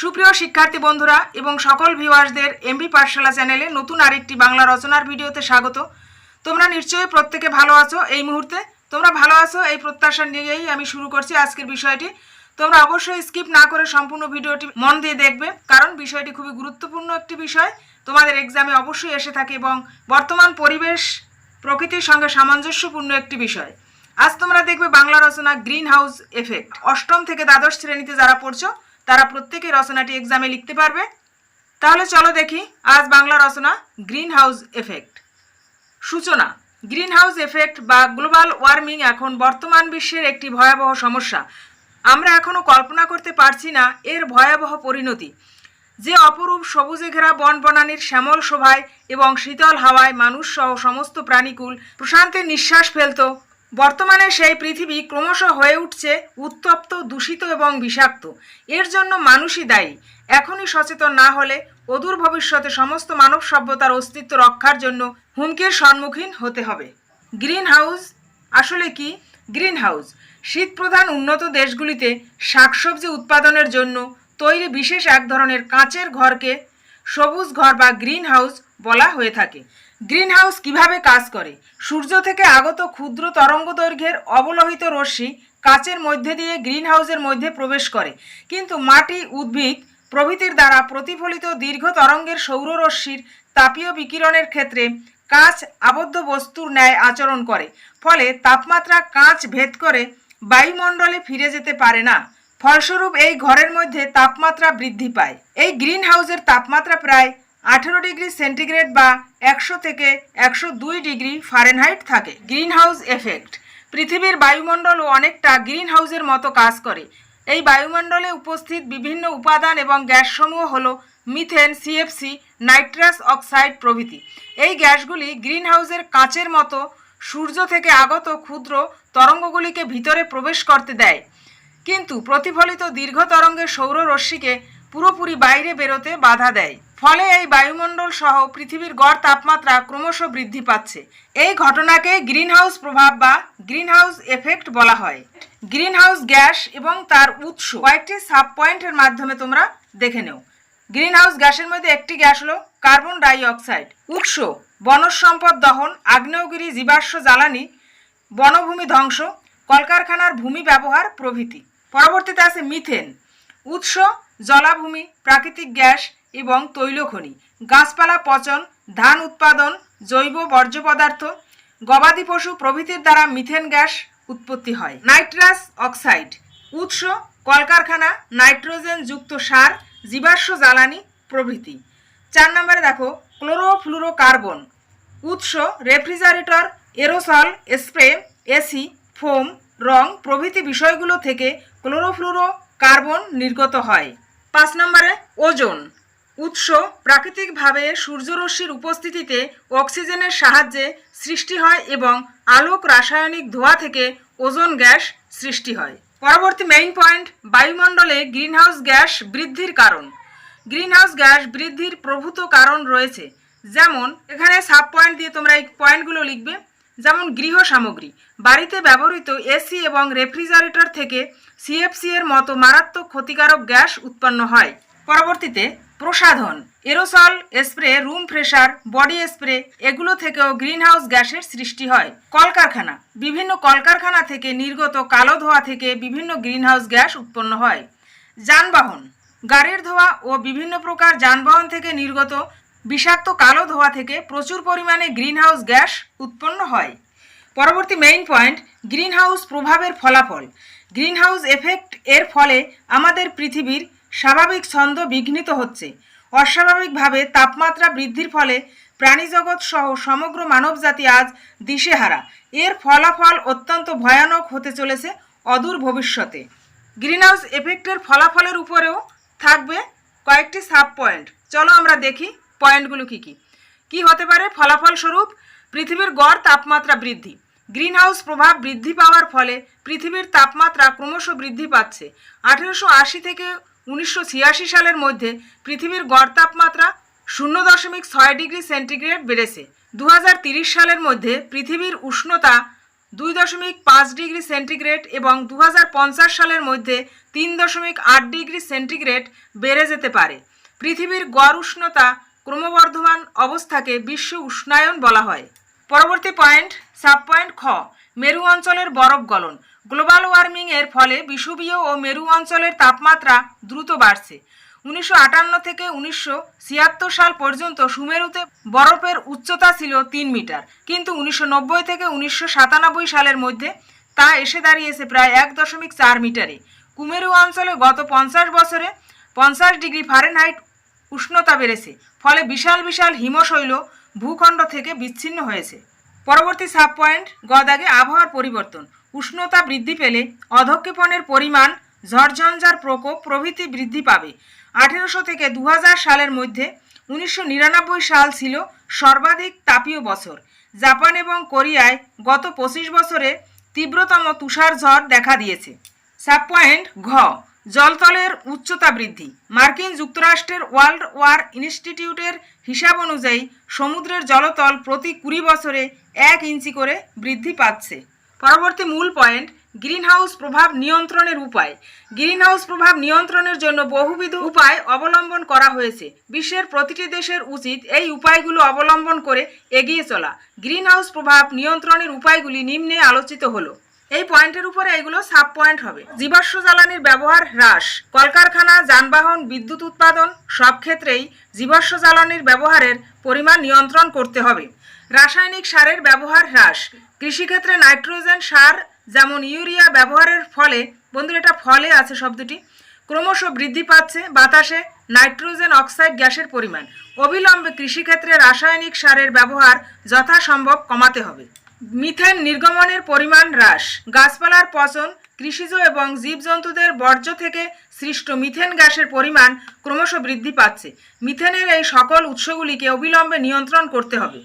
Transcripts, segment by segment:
সুপ্রিয় শিক্ষার্থী বন্ধুরা এবং সকল ভিউয়ার্সদের এমবি পাঠশালা চ্যানেলে নতুন আরেকটি বাংলা রচনার ভিডিওতে স্বাগত। তোমরা নিশ্চয়ই প্রত্যেকে ভালো আছো এই মুহূর্তে। তোমরা ভালো আছো এই প্রত্যাশা নিয়েই আমি শুরু করছি আজকের বিষয়টি। তোমরা অবশ্যই স্কিপ না করে সম্পূর্ণ ভিডিওটি মন দিয়ে দেখবে, কারণ বিষয়টি খুবই গুরুত্বপূর্ণ একটি বিষয়। তোমাদের এক্সামে অবশ্যই এসে থাকে এবং বর্তমান পরিবেশ প্রকৃতির সঙ্গে সামঞ্জস্যপূর্ণ একটি বিষয়। আজ তোমরা দেখবে বাংলা রচনা গ্রিন হাউস এফেক্ট অষ্টম থেকে দ্বাদশ শ্রেণীতে যারা পড়ছো তারা প্রত্যেকেই রচনাটি এক্সামে লিখতে পারবে। তাহলে চলো দেখি, আজ বাংলা রচনা গ্রিন হাউস এফেক্ট সূচনা গ্রিন হাউস এফেক্ট বা গ্লোবাল ওয়ার্মিং এখন বর্তমান বিশ্বের একটি ভয়াবহ সমস্যা। আমরা এখনও কল্পনা করতে পারছি না এর ভয়াবহ পরিণতি। যে অপরূপ সবুজে ঘেরা বন বনানির শ্যামল শোভায় এবং শীতল হাওয়ায় মানুষ সহ সমস্ত প্রাণীকুল প্রশান্তের নিঃশ্বাস ফেলত। বর্তমানে সেই পৃথিবী ক্রমশ হয়ে উঠছে উত্তপ্ত, দূষিত এবং বিষাক্ত। এর জন্য মানুষই দায়ী। এখনই সচেতন না হলে অদূর ভবিষ্যতে সমস্ত মানব সভ্যতার অস্তিত্ব রক্ষার জন্য হুমকির সম্মুখীন হতে হবে। গ্রিন হাউস আসলে কি? গ্রিন হাউস শীতপ্রধান উন্নত দেশগুলিতে শাকসবজি উৎপাদনের জন্য তৈরি বিশেষ এক ধরনের কাঁচের ঘরকে সবুজ ঘর বা গ্রিন হাউস বলা হয়ে থাকে। গ্রিন হাউস কীভাবে কাজ করে? সূর্য থেকে আগত ক্ষুদ্র তরঙ্গ দৈর্ঘ্যের অবলোহিত রশ্মি কাচের মধ্যে দিয়ে গ্রিন হাউসের মধ্যে প্রবেশ করে। কিন্তু মাটি উদ্ভিদ প্রভৃতির দ্বারা প্রতিফলিত দীর্ঘ তরঙ্গের সৌররশ্মির তাপীয় বিকিরণের ক্ষেত্রে কাঁচ আবদ্ধ বস্তুর ন্যায় আচরণ করে। ফলে তাপমাত্রা কাঁচ ভেদ করে বায়ুমণ্ডলে ফিরে যেতে পারে না। ফলস্বরূপ এই ঘরের মধ্যে তাপমাত্রা বৃদ্ধি পায়। এই গ্রিন হাউসের তাপমাত্রা প্রায় আঠেরো ডিগ্রি সেন্টিগ্রেড বা একশো থেকে একশো দুই ডিগ্রি ফারেনহাইট থাকে। Greenhouse effect. পৃথিবীর বায়ুমণ্ডলও অনেকটা গ্রিন হাউসের মতো কাজ করে। এই বায়ুমণ্ডলে উপস্থিত বিভিন্ন উপাদান এবং গ্যাসসমূহ হল মিথেন সিএফসি নাইট্রাস অক্সাইড প্রভৃতি। এই গ্যাসগুলি গ্রিন হাউসের কাঁচের মতো সূর্য থেকে আগত ক্ষুদ্র তরঙ্গগুলিকে ভিতরে প্রবেশ করতে দেয়। কিন্তু প্রতিফলিত দীর্ঘ তরঙ্গের সৌররশ্মিকে পুরোপুরি বাইরে বেরোতে বাধা দেয়। ফলে এই বায়ুমণ্ডল সহ পৃথিবীর গড় তাপমাত্রা ক্রমশ বৃদ্ধি পাচ্ছে। এই ঘটনাকে গ্রিনহাউস প্রভাব বা গ্রিনহাউস এফেক্ট বলা হয়। গ্রিনহাউস গ্যাস এবং তার উৎস কয়েকটি সাব পয়েন্টের মাধ্যমে তোমরা দেখে নেও। গ্রিনহাউস গ্যাসের মধ্যে একটি গ্যাস হলো কার্বন ডাই অক্সাইড উৎস, বনজ সম্পদ দহন, আগ্নেয়গিরি, জীবাশ্ম জ্বালানি, বনভূমি ধ্বংস, কলকারখানার ভূমি ব্যবহার প্রভৃতি। পরবর্তীতে আছে মিথেন। উৎস, জলাভূমি, প্রাকৃতিক গ্যাস এবং তৈলখনি, গাছপালা পচন, ধান উৎপাদন, জৈব বর্জ্য পদার্থ গবাদি পশু প্রভৃতির দ্বারা মিথেন গ্যাস উৎপত্তি হয়। নাইট্রাস অক্সাইড, উৎস কলকারখানা নাইট্রোজেন যুক্ত সার, জীবাশ্ম জ্বালানি প্রভৃতি। চার নম্বরে দেখো, ক্লোরোফ্লুরোকার্বন, উৎস refrigerator, aerosol, spray, AC, foam, রং প্রভৃতি বিষয়গুলো থেকে ক্লোরোফ্লুরো কার্বন নির্গত হয়। পাঁচ নম্বরে ওজোন উৎস প্রাকৃতিকভাবে সূর্যরশ্মির উপস্থিতিতে অক্সিজেনের সাহায্যে সৃষ্টি হয় এবং আলোক রাসায়নিক ধোঁয়া থেকে ওজোন গ্যাস সৃষ্টি হয়। পরবর্তী মেইন পয়েন্ট বায়ুমণ্ডলে গ্রিনহাউস গ্যাস বৃদ্ধির কারণ। গ্রিনহাউস গ্যাস বৃদ্ধির প্রভূত কারণ রয়েছে। যেমন, এখানে সাব পয়েন্ট দিয়ে তোমরা এই পয়েন্টগুলো লিখবে। যেমন, গৃহ সামগ্রী। বাড়িতে ব্যবহৃত এসি এবং রেফ্রিজারেটর থেকে সিএফসি এর মতো মারাত্মক ক্ষতিকারক গ্যাস উৎপন্ন হয়। পরবর্তীতে প্রসাধন, aerosol, spray, room freshener, body spray, এগুলো থেকেও গ্রিনহাউস গ্যাসের সৃষ্টি হয়। কলকারখানা, বিভিন্ন কলকারখানা থেকে নির্গত কালো ধোঁয়া থেকে বিভিন্ন গ্রিনহাউস গ্যাস উৎপন্ন হয়। যানবাহন, গাড়ির ধোঁয়া ও বিভিন্ন প্রকার যানবাহন থেকে নির্গত বিষাক্ত কালো ধোঁয়া থেকে প্রচুর পরিমাণে গ্রিনহাউস গ্যাস উৎপন্ন হয়। পরবর্তী মেইন পয়েন্ট গ্রিনহাউস প্রভাবের ফলাফল। গ্রিনহাউস এফেক্ট এর ফলে আমাদের পৃথিবীর স্বাভাবিক ছন্দ বিঘ্নিত হচ্ছে। অস্বাভাবিকভাবে তাপমাত্রা বৃদ্ধির ফলে প্রাণীজগৎ সহ সমগ্র মানবজাতি আজ দিশেহারা। এর ফলাফল অত্যন্ত ভয়ানক হতে চলেছে অদূর ভবিষ্যতে। গ্রিনহাউস এফেক্টের ফলাফলের উপরেও থাকবে কয়েকটি সাব পয়েন্ট চলো আমরা দেখি পয়েন্টগুলো কি কি। কি হতে পারে? ফলাফল স্বরূপ পৃথিবীর গড় তাপমাত্রা বৃদ্ধি। গ্রিনহাউস প্রভাব বৃদ্ধি পাওয়ার ফলে পৃথিবীর তাপমাত্রা ক্রমশ বৃদ্ধি পাচ্ছে। আঠেরোশো আশি থেকে উনিশশো ছিয়াশি সালের মধ্যে পৃথিবীর গড় তাপমাত্রা শূন্য দশমিক ছয় ডিগ্রি সেন্টিগ্রেড বেড়েছে। দু সালের মধ্যে পৃথিবীর উষ্ণতা দুই দশমিক পাঁচ ডিগ্রি সেন্টিগ্রেড এবং দু হাজার পঞ্চাশ সালের মধ্যে তিন দশমিক আট ডিগ্রি সেন্টিগ্রেড বেড়ে যেতে পারে। পৃথিবীর গড় উষ্ণতা ক্রমবর্ধমান অবস্থাকে বিশ্ব উষ্ণায়ন বলা হয়। পরবর্তী পয়েন্ট সাব পয়েন্ট খ, মেরু অঞ্চলের বরফ গলন। গ্লোবাল ওয়ার্মিংয়ের ফলে বিষুবীয় ও মেরু অঞ্চলের তাপমাত্রা দ্রুত বাড়ছে। উনিশশো আটান্ন থেকে উনিশশো ছিয়াত্তর সাল পর্যন্ত সুমেরুতে বরফের উচ্চতা ছিল তিন মিটার। কিন্তু উনিশশো নব্বই থেকে উনিশশো সাতানব্বই সালের মধ্যে তা এসে দাঁড়িয়েছে প্রায় এক দশমিক চার মিটারে। কুমেরু অঞ্চলে গত পঞ্চাশ বছরে পঞ্চাশ ডিগ্রি ফারেনহাইট উষ্ণতা বেড়েছে, ফলে বিশাল বিশাল হিমশৈল ভূখণ্ড থেকে বিচ্ছিন্ন হয়েছে। পরবর্তী সাব পয়েন্ট গদাগে আবহাওয়ার পরিবর্তন। উষ্ণতা বৃদ্ধি পেলে অধক্ষেপণের পরিমাণ ঝড়ঝঞ্ঝার প্রকোপ প্রভৃতি বৃদ্ধি পাবে। আঠেরোশো থেকে দু হাজার সালের মধ্যে উনিশশো নিরানব্বই সাল ছিল সর্বাধিক তাপীয় বছর। জাপান এবং কোরিয়ায় গত পঁচিশ বছরে তীব্রতম তুষার ঝড় দেখা দিয়েছে। সাব পয়েন্ট ঘ, জলতলের উচ্চতা বৃদ্ধি। মার্কিন যুক্তরাষ্ট্রের ওয়ার্ল্ড ওয়ার ইনস্টিটিউটের হিসাব অনুযায়ী সমুদ্রের জলতল প্রতি কুড়ি বছরে এক ইঞ্চি করে বৃদ্ধি পাচ্ছে। পরবর্তী মূল পয়েন্ট গ্রিনহাউস প্রভাব নিয়ন্ত্রণের উপায়। গ্রিনহাউস প্রভাব নিয়ন্ত্রণের জন্য বহুবিধ উপায় অবলম্বন করা হয়েছে। বিশ্বের প্রতিটি দেশের উচিত এই উপায়গুলো অবলম্বন করে এগিয়ে চলা। গ্রিনহাউস প্রভাব নিয়ন্ত্রণের উপায়গুলি নিম্নে আলোচিত হলো। এই পয়েন্টের উপরে এগুলো সাব পয়েন্ট হবে। জীবাশ্ম জ্বালানির ব্যবহার হ্রাস, কলকারখানা, যানবাহন, বিদ্যুৎ উৎপাদন, সব ক্ষেত্রেই জীবাশ্ম জ্বালানির ব্যবহারের পরিমাণ নিয়ন্ত্রণ করতে হবে। রাসায়নিক সারের ব্যবহার হ্রাস। কৃষিক্ষেত্রে নাইট্রোজেন সার যেমন ইউরিয়া ব্যবহারের ফলে, বন্ধুরা এটা ফলে আছে শব্দটি, ক্রমশ বৃদ্ধি পাচ্ছে, বাতাসে নাইট্রোজেন অক্সাইড গ্যাসের পরিমাণ। অবিলম্বে কৃষিক্ষেত্রে রাসায়নিক সারের ব্যবহার যথাসম্ভব কমাতে হবে। মিথেন নির্গমনের পরিমাণ হ্রাস। গাছপালার পচন, কৃষিজ এবং জীবজন্তুদের বর্জ্য থেকে সৃষ্ট মিথেন গ্যাসের পরিমাণ ক্রমশ বৃদ্ধি পাচ্ছে। মিথেনের এই সকল উৎসগুলিকে অবিলম্বে নিয়ন্ত্রণ করতে হবে।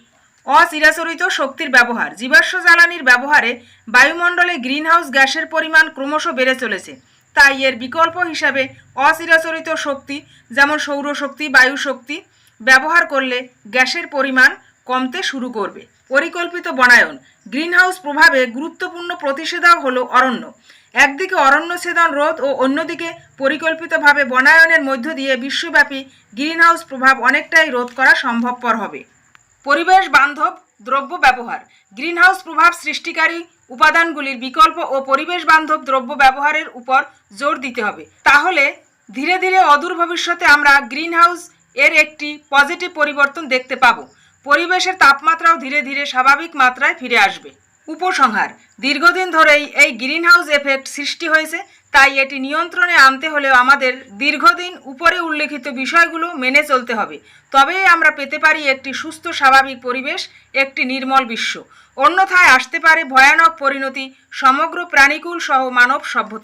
অচিরাচরিত শক্তির ব্যবহার। জীবাশ্ম জ্বালানির ব্যবহারে বায়ুমণ্ডলে গ্রিনহাউস গ্যাসের পরিমাণ ক্রমশ বেড়ে চলেছে। তাই এর বিকল্প হিসাবে অচিরাচরিত শক্তি, যেমন সৌরশক্তি বায়ু শক্তি ব্যবহার করলে গ্যাসের পরিমাণ কমতে শুরু করবে। পরিকল্পিত বনায়ন। গ্রিনহাউস প্রভাবে গুরুত্বপূর্ণ প্রতিষেধক হল অরণ্য। একদিকে অরণ্য ছেদন রোধ ও অন্যদিকে পরিকল্পিতভাবে বনায়নের মধ্য দিয়ে বিশ্বব্যাপী গ্রিনহাউস প্রভাব অনেকটাই রোধ করা সম্ভবপর হবে। পরিবেশ বান্ধব দ্রব্য ব্যবহার গ্রিনহাউস প্রভাব সৃষ্টিকারী উপাদানগুলির বিকল্প ও পরিবেশ বান্ধব দ্রব্য ব্যবহারের উপর জোর দিতে হবে। তাহলে ধীরে ধীরে অদূর ভবিষ্যতে আমরা গ্রিনহাউস এর একটি পজিটিভ পরিবর্তন দেখতে পাব। পরিবেশের তাপমাত্রাও ধীরে ধীরে স্বাভাবিক মাত্রায় ফিরে আসবে। উপসংহার। দীর্ঘদিন ধরেই এই গ্রিনহাউস এফেক্ট সৃষ্টি হয়েছে, তাই এটি নিয়ন্ত্রণে আনতে হলেও আমাদের দীর্ঘদিন উপরে উল্লেখিত বিষয়গুলো মেনে চলতে হবে। তবেই আমরা পেতে পারি একটি সুস্থ, স্বাভাবিক পরিবেশ, একটি নির্মল বিশ্ব। অন্যথায় আসতে পারে ভয়ানক পরিণতি, সমগ্র প্রাণীকুল সহ মানব সভ্যতা।